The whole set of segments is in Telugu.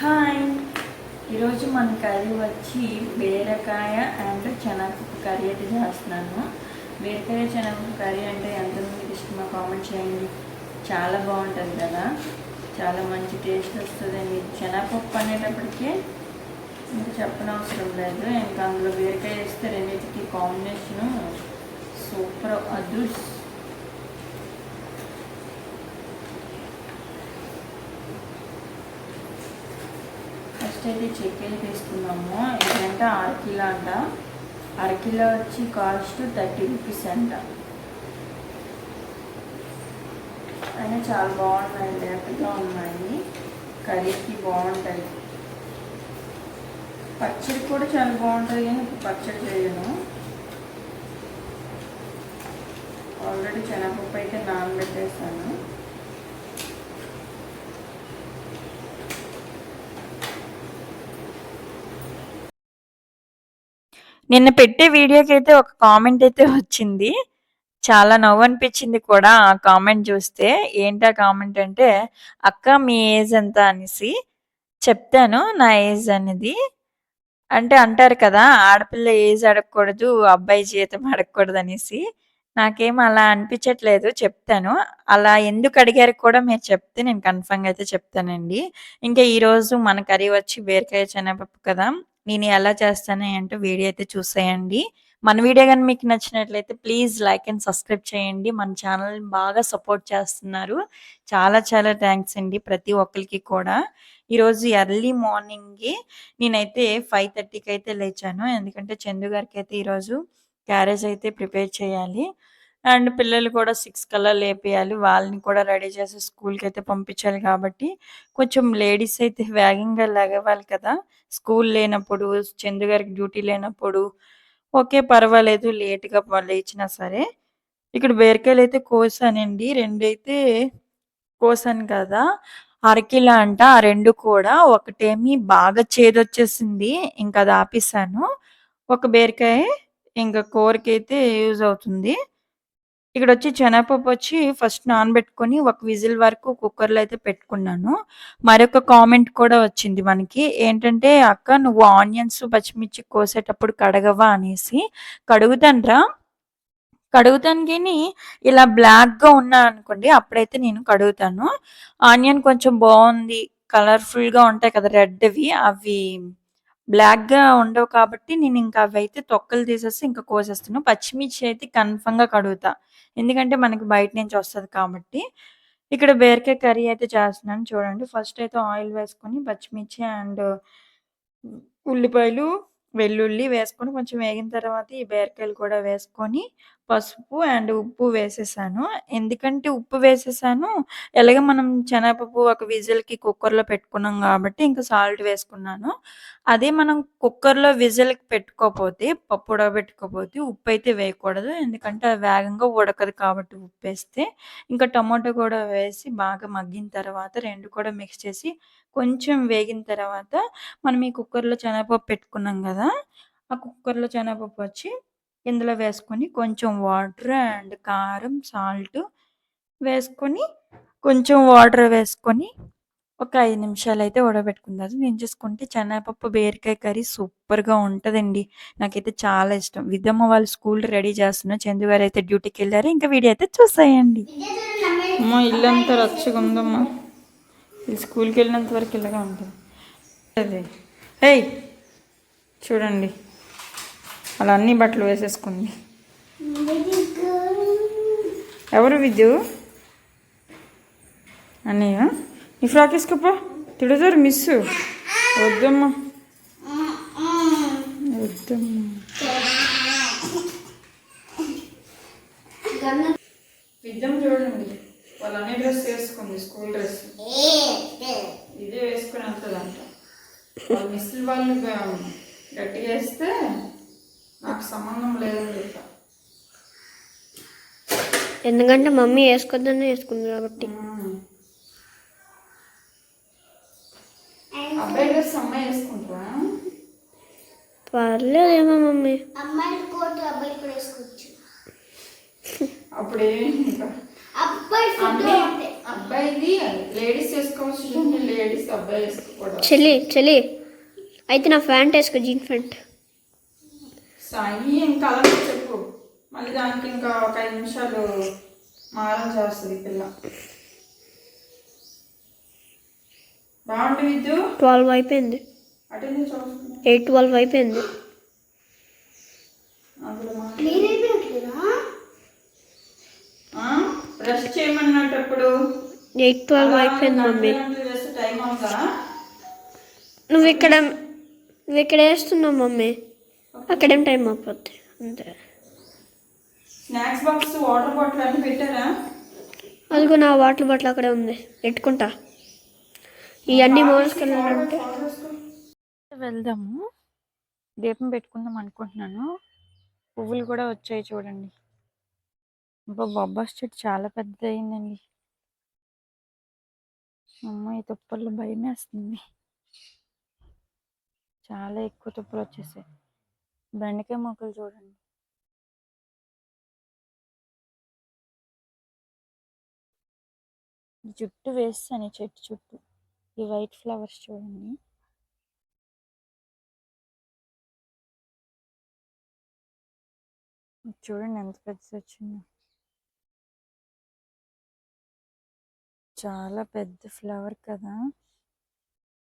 హాయ్. ఈరోజు మన కర్రీ వచ్చి బీరకాయ అండ్ శనగపప్పు కర్రీ అయితే చేస్తున్నాను. బీరకాయ శనగపప్పు కర్రీ అంటే ఎంతమందికి ఇష్టమో కామెంట్ చేయండి. చాలా బాగుంటుంది కదా. చాలా మంచి టేస్ట్ వస్తుందండి. శనగపప్పు అనేటప్పటికే ఇంకా చెప్పనవసరం లేదు. ఇంకా అందులో బీరకాయ వేస్తే రెండింటికి కాంబినేషను సూపర్ అదృష్ ఫస్ట్ అయితే చెక్కలు తీసుకున్నాము ఇదంటే అరకిలో అంట. అరకిలో వచ్చి కాస్ట్ థర్టీ రూపీస్ అంట. అయినా చాలా బాగున్నాయి లేతగా ఉన్నాయి. కర్రీకి బాగుంటాయి. పచ్చడి కూడా చాలా బాగుంటుంది కానీ ఇప్పుడు పచ్చడి చేయను. ఆల్రెడీ శనగపప్పు అయితే నానబెట్టేస్తాను నిన్న పెట్టే వీడియోకి అయితే ఒక కామెంట్ అయితే వచ్చింది. చాలా నవ్వు అనిపించింది కూడా ఆ కామెంట్ చూస్తే. ఏంటా కామెంట్ అంటే అక్క మీ ఏజ్ ఎంత? అనేసి. చెప్తాను నా ఏజ్ అనేది అంటే అంటారు కదా ఆడపిల్ల ఏజ్ అడగకూడదు అబ్బాయి జీతం అడగకూడదు అనేసి. నాకేం అలా అనిపించట్లేదు చెప్తాను. అలా ఎందుకు అడిగారు కూడా మీరు చెప్తే నేను కన్ఫర్మ్గా అయితే చెప్తానండి. ఇంకా ఈరోజు మన కర్రీ వచ్చి బీరకాయ చెనపప్పు కదా నేను ఎలా చేస్తాను అంటే వీడియో అయితే చూసేయండి. మన వీడియో కానీ మీకు నచ్చినట్లయితే ప్లీజ్ లైక్ అండ్ సబ్స్క్రైబ్ చేయండి. మన ఛానల్ బాగా సపోర్ట్ చేస్తున్నారు. చాలా చాలా థ్యాంక్స్ అండి ప్రతి ఒక్కరికి కూడా. ఈరోజు ఎర్లీ మార్నింగ్ నేనైతే ఫైవ్ థర్టీకి అయితే లేచాను. ఎందుకంటే చందు గారికి అయితే ఈరోజు క్యారేజ్ అయితే ప్రిపేర్ చేయాలి. అండ్ పిల్లలు కూడా సిక్స్ కల్లా లేపేయాలి. వాళ్ళని కూడా రెడీ చేసి స్కూల్కి అయితే పంపించాలి కాబట్టి కొంచెం లేడీస్ అయితే వేగంగా లేగవాలి కదా. స్కూల్ లేనప్పుడు చందు గారికి డ్యూటీ లేనప్పుడు ఓకే పర్వాలేదు లేట్గా లేచినా సరే. ఇక్కడ బీరకాయలు అయితే కోసానండి. రెండైతే కోసాను కదా. అరకిలా అంట ఆ రెండు కూడా ఒకటేమి బాగా చేదొచ్చేసింది. ఇంకా అది ఆపేసాను ఒక బీరకాయ ఇంకా కూరకైతే అయితే యూజ్ అవుతుంది. ఇక్కడ వచ్చి శనగపప్పు వచ్చి ఫస్ట్ నానబెట్టుకొని ఒక విజిల్ వరకు కుక్కర్లో అయితే పెట్టుకున్నాను. మరొక కామెంట్ కూడా వచ్చింది మనకి. ఏంటంటే అక్క నువ్వు ఆనియన్స్ పచ్చిమిర్చి కోసేటప్పుడు కడగవా? అనేసి. కడుగుతాన్రా కడుగుతాను కానీ ఇలా బ్లాక్గా ఉన్నా అనుకోండి అప్పుడైతే నేను కడుగుతాను. ఆనియన్ కొంచెం బాగుంది కలర్ఫుల్గా ఉంటాయి కదా రెడ్వి అవి బ్లాక్‌గా ఉండవు కాబట్టి నేను ఇంకా అవైతే తొక్కలు తీసేసి ఇంకా కోసేస్తాను. పచ్చిమిర్చి అయితే కన్ఫర్మ్‌గా కడుగుతా. ఎందుకంటే మనకి బయట నుంచి వస్తది కాబట్టి. ఇక్కడ బీరకాయ కర్రీ అయితే చేస్తున్నాను చూడండి. ఫస్ట్ అయితే ఆయిల్ వేసుకొని పచ్చిమిర్చి అండ్ ఉల్లిపాయలు వెల్లుల్లి వేసుకొని కొంచెం వేగిన తర్వాత ఈ బీరకాయలు కూడా వేసుకొని పసుపు అండ్ ఉప్పు వేసేసాను. ఎందుకంటే ఉప్పు వేసేసాను. ఎలాగే మనం శనగపప్పు ఒక విజిల్‌కి కుక్కర్‌లో పెట్టుకున్నాం కాబట్టి ఇంకా సాల్ట్ వేసుకున్నాను. అదే మనం కుక్కర్‌లో విజిల్‌కి పెట్టుకోపోతే పప్పు ఉడకబెట్టుకోపోతే అయితే వేయకూడదు. ఎందుకంటే అది వేగంగా ఉడకదు కాబట్టి ఉప్పు వేస్తే ఇంకా టమాటో కూడా వేసి బాగా మగ్గిన తర్వాత రెండు కూడా మిక్స్ చేసి కొంచెం వేగిన తర్వాత మనం ఈ కుక్కర్‌లో శనగపప్పు పెట్టుకున్నాం కదా ఆ కుక్కర్‌లో శనగపప్పు వచ్చి ఇందులో వేసుకొని కొంచెం వాటర్ అండ్ కారం, సాల్ట్ వేసుకొని కొంచెం వాటర్ వేసుకొని ఒక 5 నిమిషాలైతే నేను చూసుకుంటే శనగపప్పు బీరకాయ కర్రీ సూపర్‌గా ఉంటుందండి నాకైతే చాలా ఇష్టం. విద్యమ్మ వాళ్ళు స్కూల్ రెడీ చేస్తున్నా చందు గారు అయితే డ్యూటీకెళ్ళారు. ఇంకా వీడియో అయితే చూసేయండి. అమ్మా ఇల్లంతా రచ్చగా ఉందమ్మా. ఇది స్కూల్‌కి వెళ్ళినంత వరకు ఇలాగే ఉంటుంది. అదే ఏయ్ చూడండి అలా అన్ని బట్టలు వేసేసుకుంది. ఎవరు విద్యు అన్నయ్య? నీ ఫ్రాక్ వేసుకోపో. తిడతారు మిస్ వద్దమ్మా. వద్దమ్మా. విద్యం చూడండి. వాళ్ళ అన్ని డ్రెస్ వేసుకుంది స్కూల్ డ్రెస్. ఇదే వేసుకుని వెళ్తుందంట. వాళ్ళ మిస్సులు వాళ్ళు గట్టిగా వేస్తే నాకు సంబంధం లేదని చెప్పా. ఎందుకంటే మమ్మీ వేసుకోద్దని వేసుకుంది కాబట్టి. అబ్బాయి డ్రెస్ అమ్మాయి వేసుకుంటారా? పర్లేదేమో మమ్మీ. అమ్మాయిలు కోట్ అబ్బాయిలు కూడా వేసుకోవచ్చు. అప్పుడే అబ్బాయి అబ్బాయిది లేడీస్ వేసుకోవచ్చు లేడీస్ అబ్బాయి వేసుకోకూడదు. చెల్లి చెల్లి. అయితే నా ఫ్యాంట్ వేసుకో జీన్ ఫ్యాంట్ సాయి ఇంకా అలాగే చెప్పు. మళ్ళీ దానికి ఇంకా ఒక ఐదు నిమిషాలు మారం చేస్తుంది పిల్ల. బాగుంటుంది విద్యు ట్వెల్వ్ అయిపోయింది. ఎయిట్ ట్వెల్వ్ అయిపోయింది. బ్రష్ చేయమన్నప్పుడు ఎయిట్ ట్వెల్వ్ అయిపోయింది మమ్మీ. టైం అవుతా నువ్వు ఇక్కడ నువ్వు ఇక్కడ వేస్తున్నావు మమ్మీ. అక్కడేం టైం అయిపోద్ది అంతే. స్నాక్స్ బాక్స్ వాటర్ బాటిల్ అన్ని పెట్టారా? అదిగో నా వాటర్ బాటిల్ అక్కడే ఉంది. పెట్టుకుంటా. ఇవన్నీ మోసుకెళ్ళాలంటే వెళ్దాము. దీపం పెట్టుకుందాం అనుకుంటున్నాను. పువ్వులు కూడా వచ్చాయి చూడండి. అబ్బా బొబ్బాస్ చెట్టు చాలా పెద్ద అయిందండి అమ్మాయి తుప్పల్లో భయం వేస్తుంది చాలా ఎక్కువ తుప్పలు వచ్చేసాయి. బెండకాయ మొక్కలు చూడండి. ఈ చుట్టూ వేస్తాను ఈ చెట్టు చుట్టూ ఈ వైట్ ఫ్లవర్స్ చూడండి. చూడండి ఎంత పెద్దది వచ్చిందో చాలా పెద్ద ఫ్లవర్ కదా.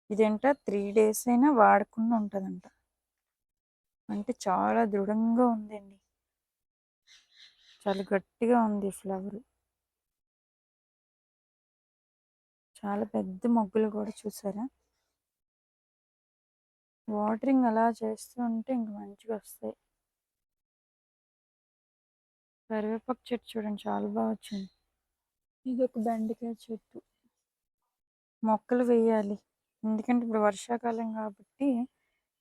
ఇదేంట? త్రీ డేస్ అయినా వాడకుండా ఉంటుందంట. అంటే చాలా దృఢంగా ఉందండి. చాలా గట్టిగా ఉంది ఫ్లవర్. చాలా పెద్ద మొగ్గులు కూడా చూసారా? వాటరింగ్ అలా చేస్తూ ఉంటే ఇంక మంచిగా వస్తాయి. కరివేపాకు చెట్టు చూడండి చాలా బాగా వచ్చింది. ఇది ఒక బెండకాయ చెట్టు. మొక్కలు వేయాలి. ఎందుకంటే ఇప్పుడు వర్షాకాలం కాబట్టి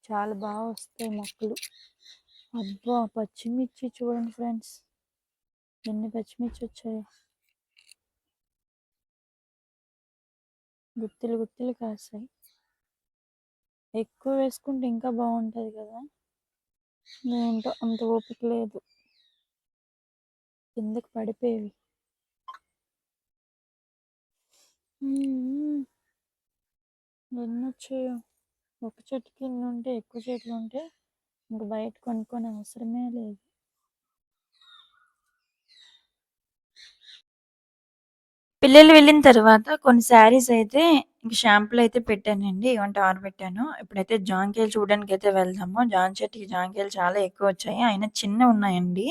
చాలా బాగా వస్తాయి మొక్కలు. అబ్బా! పచ్చిమిర్చి చూడండి ఫ్రెండ్స్. ఎన్ని పచ్చిమిర్చి వచ్చాయి. గుత్తులు గుత్తులు కాస్తాయి ఎక్కువ వేసుకుంటే ఇంకా బాగుంటుంది కదా. ఏంటో అంత ఓపిక లేదు. కిందకి పడిపోయేవి. ఎన్నొచ్చాయో ఒక చెట్టుకి కింద ఉంటే ఎక్కువ చెట్లు ఉంటే ఇంక బయట కొనుక్కొని అవసరమే లేదు. పిల్లలు వెళ్ళిన తర్వాత కొన్ని శారీస్ అయితే ఇంక షాంపులు అయితే పెట్టానండి ఇవంటే ఆరబెట్టాను ఇప్పుడైతే జాంకాయలు చూడడానికి అయితే వెళ్దాము. జాన్ చెట్టుకి జాంకాయలు చాలా ఎక్కువ వచ్చాయి. అయినా చిన్న ఉన్నాయండి.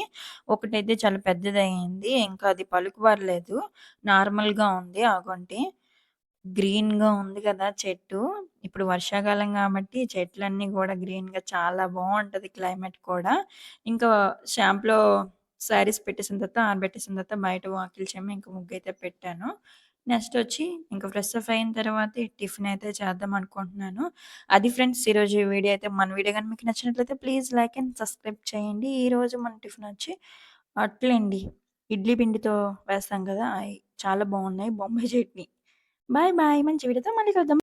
ఒకటైతే చాలా పెద్దది అయింది ఇంకా అది పలుకుబడలేదు. నార్మల్గా ఉంది. ఆగొంటి గ్రీన్గా ఉంది కదా చెట్టు. ఇప్పుడు వర్షాకాలం కాబట్టి చెట్లన్నీ కూడా గ్రీన్గా చాలా బాగుంటది క్లైమేట్ కూడా. ఇంకా షాంప్లో శారీస్ పెట్టేసిన తర్వాత ఆరబెట్టేసిన తర్వాత బయట వాకిల్ చెమ్మ ఇంకా ముగ్గు అయితే పెట్టాను. నెక్స్ట్ వచ్చి ఇంకా ఫ్రెష్ అప్ అయిన తర్వాత టిఫిన్ అయితే చేద్దాం అనుకుంటున్నాను. అది ఫ్రెండ్స్ ఈరోజు ఈ వీడియో అయితే మన వీడియో కానీ మీకు నచ్చినట్లయితే ప్లీజ్ లైక్ అండ్ సబ్స్క్రైబ్ చేయండి. ఈ రోజు మన టిఫిన్ వచ్చి అట్లండి ఇడ్లీ పిండితో వేస్తాం కదా అవి చాలా బాగున్నాయి బొంబాయి చట్నీ. బాయ్ బాయ్ మంచి వీడియోతో మళ్ళీ కలుద్దాం.